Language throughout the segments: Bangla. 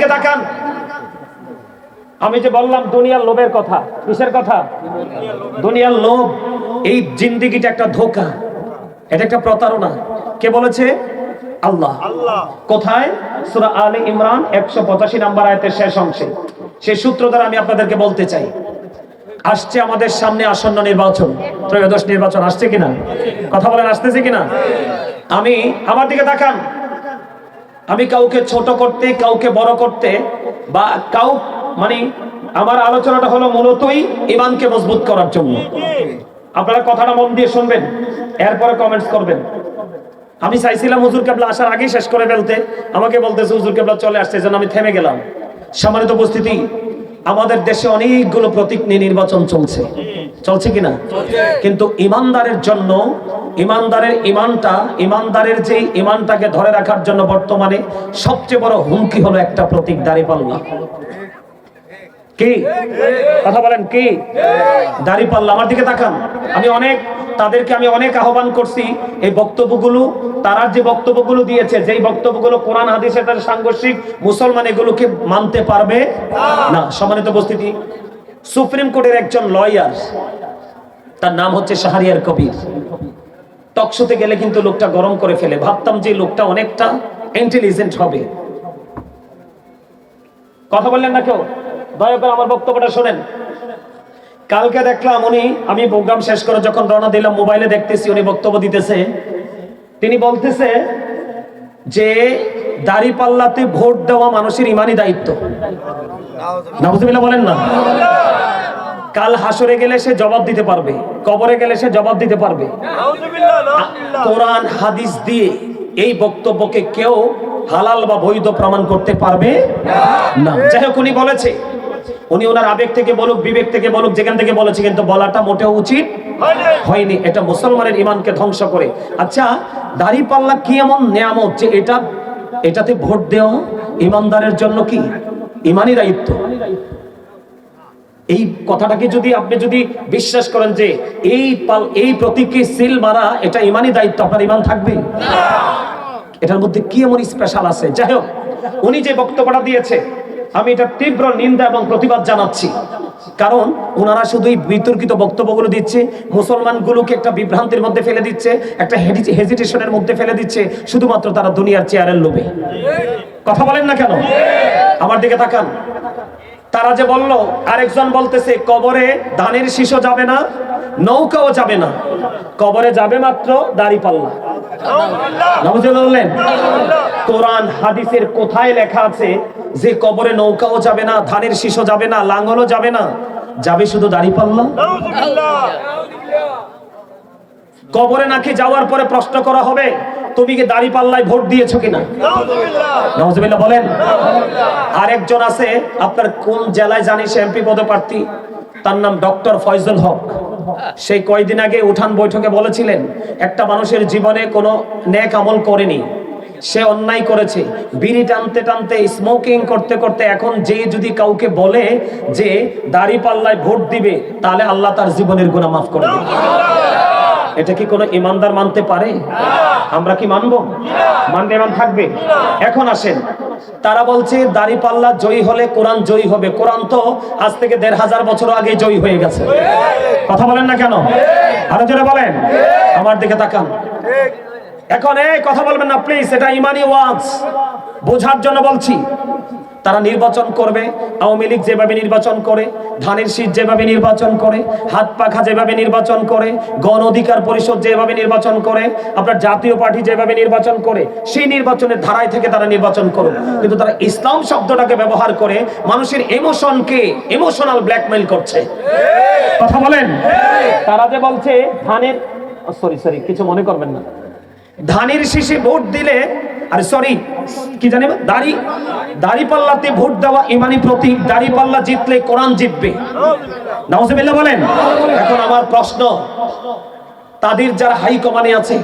দিকে তাকান। আমি যে বললাম দুনিয়ার লোভের কথা কিসের কথা? দুনিয়ার লোভ এই জিন্দিগিটা একটা ধোকা। এটা একটা প্রতারণা। কে বলেছে? আল্লাহ। কোথায়? সূরা আলে ইমরান একশো পঁচাশি নাম্বার আয়াতের শেষ অংশে। সেই সূত্র দ্বারা আমি আপনাদেরকে বলতে চাই। আসছে আমাদের সামনে আসন্ন নির্বাচন। ত্রয়োদশ নির্বাচন আসছে কিনা? কথা বলেন আসতেছে কিনা? আমি আমার দিকে তাকান। আমি কাউকে ছোট করতে কাউকে বড় করতে বা কাউ মানে আমার আলোচনাটা হলো মূলতই ইমানকে মজবুত করার জন্য। আপনারা কথাটা মন দিয়ে শুনবেন এরপরে কমেন্টস করবেন। আমি চাইছিলাম হুজুর কেবলা আসার আগেই শেষ করে ফেলতে আমাকে বলতেছে হুজুর কেবলা চলে আসছে যেন আমি থেমে গেলাম। সম্মানিত উপস্থিতি আমাদের দেশে অনেকগুলো প্রতীক নিয়ে নির্বাচন চলছে। চলছে কিনা? কিন্তু ইমানদারের জন্য ইমানদারের ইমানটা, ইমানদারের যে ইমানটাকে ধরে রাখার জন্য বর্তমানে সবচেয়ে বড় হুমকি হলো একটা প্রতীক দাঁড়িপাল্লা কি? কথা বলেন, কি? দাঁড়িপাল্লা আমার দিকে তাকান। আমি অনেক, তাদেরকে আমি অনেক আহ্বান করছি। এই বক্তব্যগুলো, তারা যে বক্তব্যগুলো দিয়েছে, যেই বক্তব্যগুলো কোরআন, হাদিসের তার সাংঘর্ষিক, মুসলমান এগুলোকে মানতে পারবে না। সম্মানিত উপস্থিতি, সুপ্রিম কোর্টের একজন লয়ার, তার নাম হচ্ছে শাহরিয়ার কবির। টকশোতে গেলে কিন্তু লোকটা গরম করে ফেলে। ভাবতাম যে লোকটা অনেকটা ইন্টেলিজেন্ট হবে। কথা বললেন না কেউ? দয়া করে আমার বক্তব্যটা শোনেন। কালকে দেখলাম উনি, আমি প্রোগ্রাম শেষ করে যখন রওনা দিলাম, মোবাইলে দেখতেছি উনি বক্তব্য দিতেছে। তিনি বলতেছে যে দাড়ি পাল্লাতে ভোট দেওয়া মানুষের ইমানি দায়িত্ব। নাবুজুবিল্লাহ বলেন না। কাল হাসরে গেলে সে জবাব দিতে পারবে, কবরে গেলে সে জবাব দিতে পারবে। কোরআন, হাদিস দিয়ে এই বক্তব্যকে কেউ হালাল বা বৈধ প্রমাণ করতে পারবে না। যাই হোক, উনি বলেছে, উনি ওনার আবেগ থেকে বলুক, বিবেক থেকে বলুক, যেখান থেকে বলেছে, কিন্তু বলাটা মোটেও উচিত হয়নি। এটা মুসলমানের ইমানকে ধ্বংস করে। আচ্ছা দাড়ি পাল্লা কি এমন নিয়ামত যে এটা, এটাতে ভোট দেওয়া ইমানদারের জন্য কি? ইমানই দায়িত্ব এই কথাটাকে যদি আপনি যদি বিশ্বাস করেন যে এই পাল, এই প্রতীককে সিল মারা, এটা ইমানই দায়িত্ব, আপনার ইমান থাকবে? এটার মধ্যে কি এমন স্পেশাল আছে? যাই হোক, উনি যে বক্তব্যটা দিয়েছে, আমি এটা তীব্র নিন্দা এবং প্রতিবাদ জানাচ্ছি। কারণ ওনারা শুধুই বিতর্কিত বক্তব্যগুলো দিচ্ছে, মুসলমানগুলোকে একটা বিভ্রান্তির মধ্যে ফেলে দিচ্ছে, একটা হেজিটেশনের মধ্যে ফেলে দিচ্ছে, শুধুমাত্র তারা দুনিয়ার চেয়ারের লোভে। কথা বলেন না কেন? আমার দিকে তাকান। তারা যে বলল, আরেকজন বলতেছে, কবরে ধানের শিশু যাবে না, নৌকাও যাবে না। কবরে যাবে মাত্র দাড়ি পাল্লা। বললেন, কোরআন, হাদিসের কোথায় লেখা আছে যে কবরে নৌকাও যাবে না, ধানের শিশু যাবে না লাঙ্গলও যাবে না? যাবে শুধু দাড়ি পাল্লা? কবরে নাকি যাওয়ার পরে প্রশ্ন করা হবে, তুমি কি দাড়ি পাল্লায় ভোট দিয়েছ কিনা? নওয়াজবিল্লাহ বলেন, আরেকজন আছে, আপনার কোন জেলায় জানি সে এমপি পদপ্রার্থী? তার নাম ডক্টর ফয়জুল হক। সেই কয়দিন আগে উঠান বৈঠকে বলেছিলেন, একটা মানুষের জীবনে কোনো ন্যাক আমল করেনি। সে অন্যায় করেছে। বিড়ি টানতে টানতে স্মোকিং করতে করতে এখন যে যদি কাউকে বলে যে দাড়ি পাল্লায় ভোট দিবে, তাহলে আল্লাহ তার জীবনের গুণা মাফ করে দেবে। এটা কি কোনো ইমানদার মানতে পারে? আমরা কি মানবো? মানবে ইমান থাকবে? এখন আসেন। তারা বলছে, দাড়ি পাল্লা জয়ী হলে কোরআন জয়ী হবে। কোরআন তো আজ থেকে দেড় হাজার বছর আগে জয়ী হয়ে গেছে। কথা বলেন না কেন? আরও জোরে বলেন। আমার দিকে তাকান। এখন এই কথা বলবেন না প্লিজ এটা ইমানি ওয়াজ। বোঝার জন্য বলছি, তারা নির্বাচন করবে, আওয়ামী লীগ যেভাবে নির্বাচন করে, ধানের শীত যেভাবে নির্বাচন করে, হাত পাখা যেভাবে নির্বাচন করে, গণ অধিকার পরিষদ যেভাবে নির্বাচন করে, আপনার জাতীয় পার্টি যেভাবে নির্বাচন করে, সেই নির্বাচনের ধারায় থেকে তারা নির্বাচন করুক। কিন্তু তারা ইসলাম শব্দটাকে ব্যবহার করে মানুষের ইমোশনকে ইমোশনাল ব্ল্যাকমেইল করছে। কথা বলেন? তারা যে বলছে, ধানের সরি সরি কিছু মনে করবেন না। ধানের শীষে ভোট দিলে, আরে সরি কি জানি দাড়ি দাড়ি পাল্লাতে ভোট দেওয়া ইমানি প্রতীক, দাড়ি পাল্লা জিতলে কোরআন জিতবে। নাউজুবিল্লাহ বলেন। এখন আমার প্রশ্ন, তাদের যারা হাই কমানে আছে,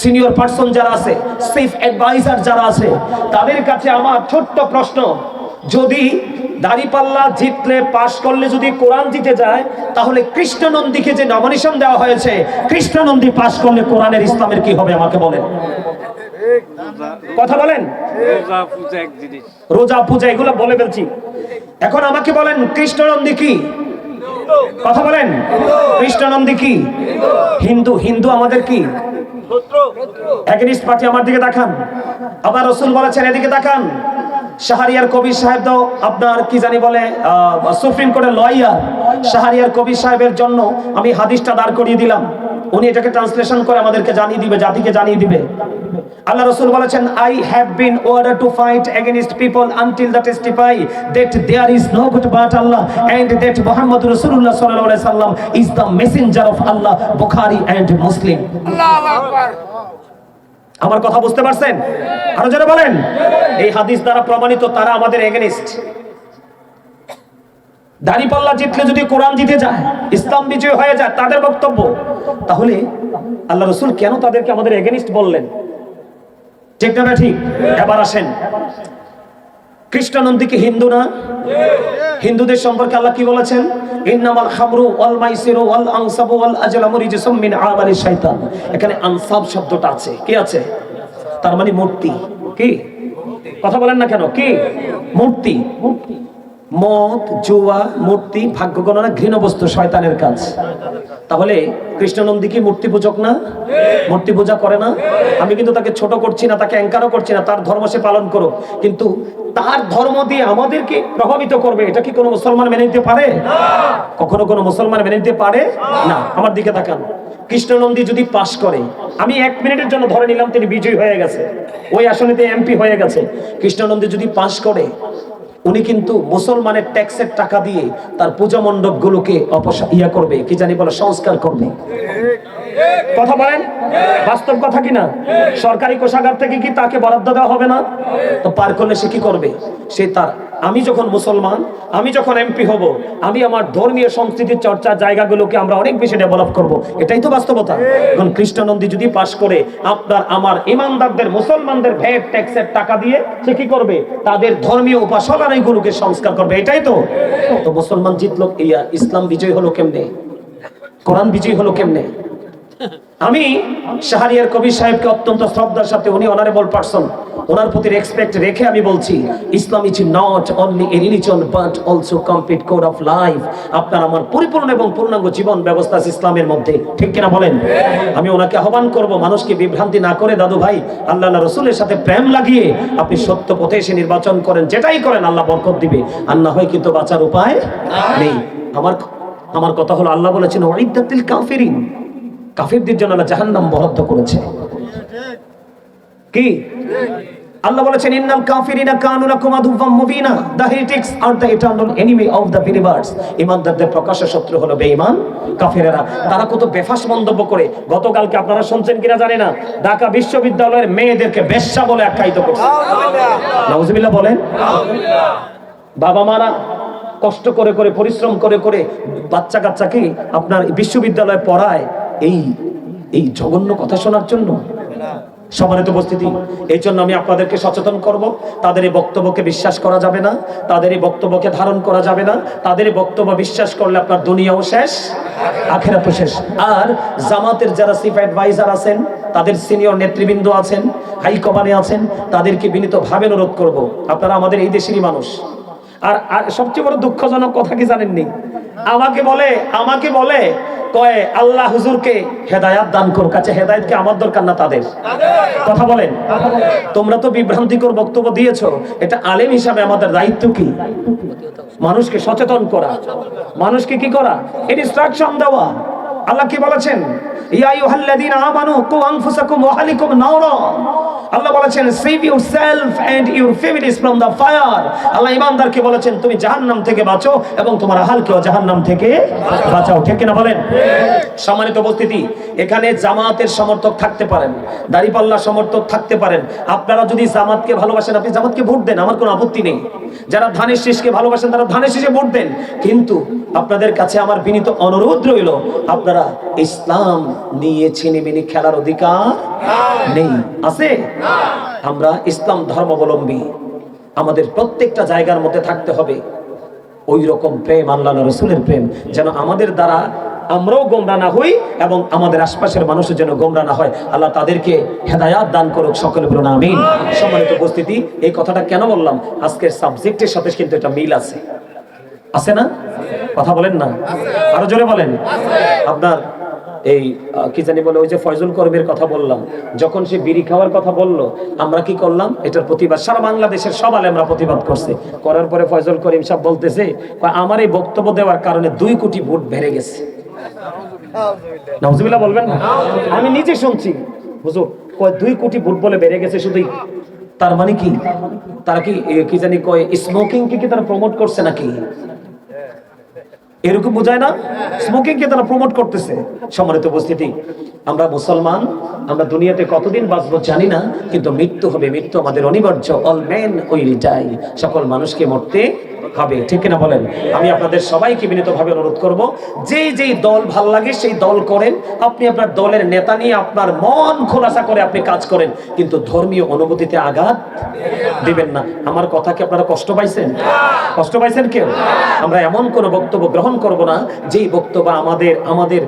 সিনিয়র পার্সন যারা আছে, সেফ অ্যাডভাইজার যারা আছে, তাদের কাছে আমার ছোট্ট প্রশ্ন, যদি দাড়িপাল্লা জিতলে পাশ করলে যদি কোরআন জিতে যায় তাহলে কৃষ্ণনন্দীকে যে নমিনেশন দেওয়া হয়েছে কৃষ্ণনন্দী পাশ করলে কোরআনের ইসলামের কি হবে আমাকে বলেন। কথা বলেন? রোজা পূজা এগুলো বলে ফেলছি। এখন আমাকে বলেন কৃষ্ণনন্দী কি? কথা বলেন। কৃষ্ণনন্দী কি? হিন্দু হিন্দু আমাদের কি? এগেনিস্ট পার্টি আমার দিকে তাকান। আবার রসুল বলেছেন এদিকে তাকান। শাহরিয়ার কবি সাহেব তো আপনার কি জানি বলে সুপ্রিম কোর্টের লয়ার। শাহরিয়ার কবি সাহেবের জন্য আমি হাদিসটা দাঁড় করিয়ে দিলাম। উনি এটাকে ট্রান্সলেশন করে আমাদেরকে জানিয়ে দিবে, জাতিকে জানিয়ে দিবে। আল্লাহ রসুল বলেছেন I have been ordered to fight against people until they testify that there is no god but Allah and that Muhammad রসুল্লাহ সাল্লাহ আলাইহি সাল্লাম is the messenger of Allah Bukhari and Muslim আল্লাহু আকবার। আমার কথা বুঝতে পারছেন? আরও যারা বলেন। এই হাদিস দ্বারা প্রমাণিত তারা আমাদের এগেনিস্ট দাঁড়িপাল্লা জিতলে যদি কোরআন জিতে যায়, ইসলাম বিজয় হয়ে যায়, তাদের বক্তব্য। তাহলে আল্লাহ রসুল কেন তাদেরকে আমাদের এগেনিস্ট বললেন? ঠিক না ঠিক? এবার আসেন। কৃষ্ণানন্দী কি হিন্দু না? হিন্দুদের সম্পর্কে আল্লাহ কি বলেছেন? ইন্নামাল খামরু ওয়াল মাইসিরু ওয়াল এখানে আনসাব শব্দটা আছে। কি আছে? তার মানে মূর্তি। কি? কথা বলেন না কেন? কি? মূর্তি। মদ, জুয়া, মূর্তি, ভাগ্য গণনা ঘৃণ বস্তু শয়তানের কাজ। তাহলে কৃষ্ণনন্দী কি মূর্তি পূজক না? মূর্তি পূজা করে না? আমি কিন্তু তাকে ছোট করছি না, তাকে অ্যাঙ্কারও করছি না, তার ধর্ম সে পালন করো কিন্তু তার ধর্ম দিয়ে আমাদেরকে প্রভাবিত করবে। এটা কি কোনো মুসলমান মেনে নিতে পারে? কখনো কোনো মুসলমান মেনে নিতে পারে? না। আমার দিকে তাকান। কৃষ্ণনন্দী যদি পাশ করে আমি এক মিনিটের জন্য ধরে নিলাম তিনি বিজয়ী হয়ে গেছে। ওই আসনেতে এমপি হয়ে গেছে। কৃষ্ণনন্দী যদি পাশ করে উনি কিন্তু মুসলমানের ট্যাক্সের টাকা দিয়ে তার পূজা মণ্ডপ গুলোকে ইয়া করবে কি জানি বলে সংস্কার করবে। কথা বলেন? বাস্তব কথা কিনা সরকারি কোষাগার থেকে কি তাকে বরাদ্দ দেওয়া হবে না? তো পার করলে সে কি করবে? সে তার, আমি যখন মুসলমান, আমি যখন এমপি হব, আমি আমার ধর্মীয় সংস্কৃতির চর্চার জায়গাগুলোকে আমরা অনেক বেশি ডেভেলপ করব। এটাই তো বাস্তবতা। এখন কৃষ্ণনন্দী যদি পাশ করে আপনার, আমার ইমানদারদের, মুসলমানদের ভ্যাট, ট্যাক্সের টাকা দিয়ে সে কি করবে? তাদের ধর্মীয় উপাসনালয়গুলোকে সংস্কার করবে। এটাই তো। তো মুসলমান জিতলো ইসলাম বিজয় হলো কেমনে? কোরআন বিজয় হলো কেমনে? আমি শাহরিয়ার কবি সাহেবকে অত্যন্ত শ্রদ্ধার সাথে উনি অনারেবল পারসন ওনার প্রতি রেসপেক্ট রেখে আমি বলছি Islam is not only a religion but also complete code of life আপনার আমার পরিপূর্ণ এবং পূর্ণাঙ্গ জীবন ব্যবস্থা ইসলামের মধ্যে। ঠিক কিনা বলেন? আমি ওনাকে আহ্বান করব মানুষকে বিভ্রান্তি না করে দাদু ভাই আল্লাহ রসুলের সাথে প্রেম লাগিয়ে আপনি সত্য পথে এসে নির্বাচন করেন যেটাই করেন আল্লাহ বরকত দিবে। আর না হয় কিন্তু বাঁচার উপায় নেই। আমার আমার কথা হলো আল্লাহ বলেছেন ওয়াইদাতিল কাফিরিন। কাফিরদের জন্য আল্লাহ জাহান্নাম বরাদ্দ করেছে। কি? আল্লাহ বলেছেন, ইন্নাল কাফিরিনা কানু লাকুম আদুওয়াম মুবিনা। The heretics are the eternal enemy of the believers ঈমানদারদের প্রকাশ্য শত্রু হলো বেঈমান কাফিরেরা। তারা কত বেফাস মন্তব্য করে। গতকালকে আপনারা শুনছেন কিনা জানি না। ঢাকা বিশ্ববিদ্যালয়ের মেয়েদেরকে বেশ্যা বলে আখ্যায়িত করছে। নাউজুবিল্লাহ বলেন। বাবা মারা কষ্ট করে করে, পরিশ্রম করে করে বাচ্চা কাচ্চাকে আপনার বিশ্ববিদ্যালয়ে পড়ায় এই এই জঘন্য কথা শোনার জন্য সমানিত উপস্থিতি। এই জন্য আমি আপনাদেরকে সচেতন করব, তাদের এই বক্তব্যকে বিশ্বাস করা যাবে না, তাদের এই বক্তব্যকে ধারণ করা যাবে না, তাদের এই বক্তব্য বিশ্বাস করলে আপনার দুনিয়াও শেষ, আখেরাতও শেষ। আর জামাতের যারা চিফ অ্যাডভাইজার আছেন, তাদের সিনিয়র নেতৃবৃন্দ আছেন হাইকমানে আছেন, তাদেরকে বিনীতভাবে অনুরোধ করব, আপনারা আমাদের এই দেশেরই মানুষ। আর আর সবচেয়ে বড় দুঃখজনক কথা কি জানেননি? আমাকে বলে আমাকে বলে কয়, আল্লাহ হুজুরকে হেদায়াত দান করুক কাছে হেদায়েতকে আমার দরকার না তাদের? কথা বলেন। তোমরা তো বিভ্রান্তিকর বক্তব্য দিয়েছ, এটা আলেম হিসাবে আমাদের দায়িত্ব কি? মানুষকে সচেতন করা। মানুষকে কি করা? ইনস্ট্রাকশন দেওয়া। আল্লাহ কি বলেছেন? ইয়া আইয়ুহাল্লাযীনা আমানু কু আনফুসাকুম ওয়া আহলিকুম নারা আল্লাহ বলেছেন save yourself and your families from the fire Allah ইমানদারকে বলেছেন, তুমি জাহান্নাম থেকে বাঁচো এবং তোমার আহালকেও জাহান্নাম থেকে বাঁচাও। ঠিক কিনা বলেন? সম্মানিত উপস্থিতি, এখানে জামাতের সমর্থক থাকতে পারেন, দাড়িপাল্লা সমর্থক থাকতে পারেন। আপনারা যদি জামাতকে ভালোবাসেন, আপনি জামাতকে ভোট দেন, আমার কোনো আপত্তি নেই। যারা ধানের শীষকে ভালোবাসেন, তারা ধানের শীষে ভোট দেন। কিন্তু আপনাদের কাছে আমার বিনীত অনুরোধ রইল, আপনারা ইসলাম নিয়ে ছিনিমিনি খেলার অধিকার নেই। আছে? আমরা ইসলাম ধর্মাবলম্বী। আমাদের প্রত্যেকটা জায়গার মধ্যে থাকতে হবে। ওই রকম প্রেম, আল্লাহ রসুলের প্রেম, যেন আমাদের দ্বারা আমরাও গোমরা না হই এবং আমাদের আশপাশের মানুষের জন্য গোমরা না হয়। আল্লাহ তাদেরকে হেদায়াত দান করুক, সকলে বলুন আমিন। সম্মানিত উপস্থিতি, এই কথাটা কেন বললাম? আজকের সাবজেক্টের সাথে কিন্তু এটা মিল আছে। আছে না? কথা বলেন না? আরও জোরে বলেন। আপনার এই কি জানি বলে, ওই যে ফয়জুল কর্মীর কথা বললাম, যখন সে বিড়ি খাওয়ার কথা বলল, আমরা কি করলাম? এটার প্রতিবাদ, সারা বাংলাদেশের সব আমরা প্রতিবাদ করছে। করার পরে ফয়জুল করিম সাহেব বলতেছে আমার এই বক্তব্য দেওয়ার কারণে দুই কোটি ভোট বেড়ে গেছে। নাউজুবিল্লাহ বলবেন আমি নিজে শুনছি। হুজুর, কয়, দুই কোটি ভোট বলে বেড়ে গেছে শুধুই। তার মানে কি? তারা কি কি জানি কয় স্মোকিং কি কি তারা প্রমোট করছে নাকি? এরকম বোঝায় না? স্মোকিং কে তারা প্রমোট করতেছে। সম্মানিত উপস্থিতি, আমরা মুসলমান, আমরা দুনিয়াতে কতদিন বাঁচবো জানি না, কিন্তু মৃত্যু হবে, মৃত্যু আমাদের অনিবার্য অল ম্যান উইল ডাই সকল মানুষকে মরতে হবে ঠিক না বলেন? আমি আপনাদের সবাইকে বিনীতভাবে অনুরোধ করব যে যেই দল ভালো লাগে সেই দল করেন, আপনি আপনার দলের নেতা নিয়ে আপনার মন খোলাসা করে আপনি কাজ করেন, কিন্তু ধর্মীয় অনুভূতিতে আঘাত দিবেন না। আমার কথা কি আপনারা কষ্ট পাইছেন? কষ্ট পাইছেন কেউ? আমরা এমন কোন বক্তব্য গ্রহণ করব না, যেই বক্তব্য আমাদের আমাদের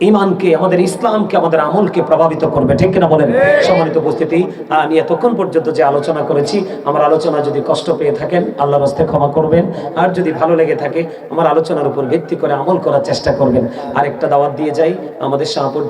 ইমানকে আমাদের ইসলামকে আমাদের আমলকে প্রভাবিত করবে। ঠিক কিনা বলেন? সম্মানিত উপস্থিতি আমি এতক্ষণ পর্যন্ত যে আলোচনা করেছি আমার আলোচনা যদি কষ্ট পেয়ে থাকেন আল্লাহর হস্তে ক্ষমা করবেন। আর যদি ভালো লেগে থাকে আমার আলোচনার উপর ভিত্তি করে আমল করার চেষ্টা করবেন। আরেকটা দাওয়াত দিয়ে যাই আমাদের শাহপুর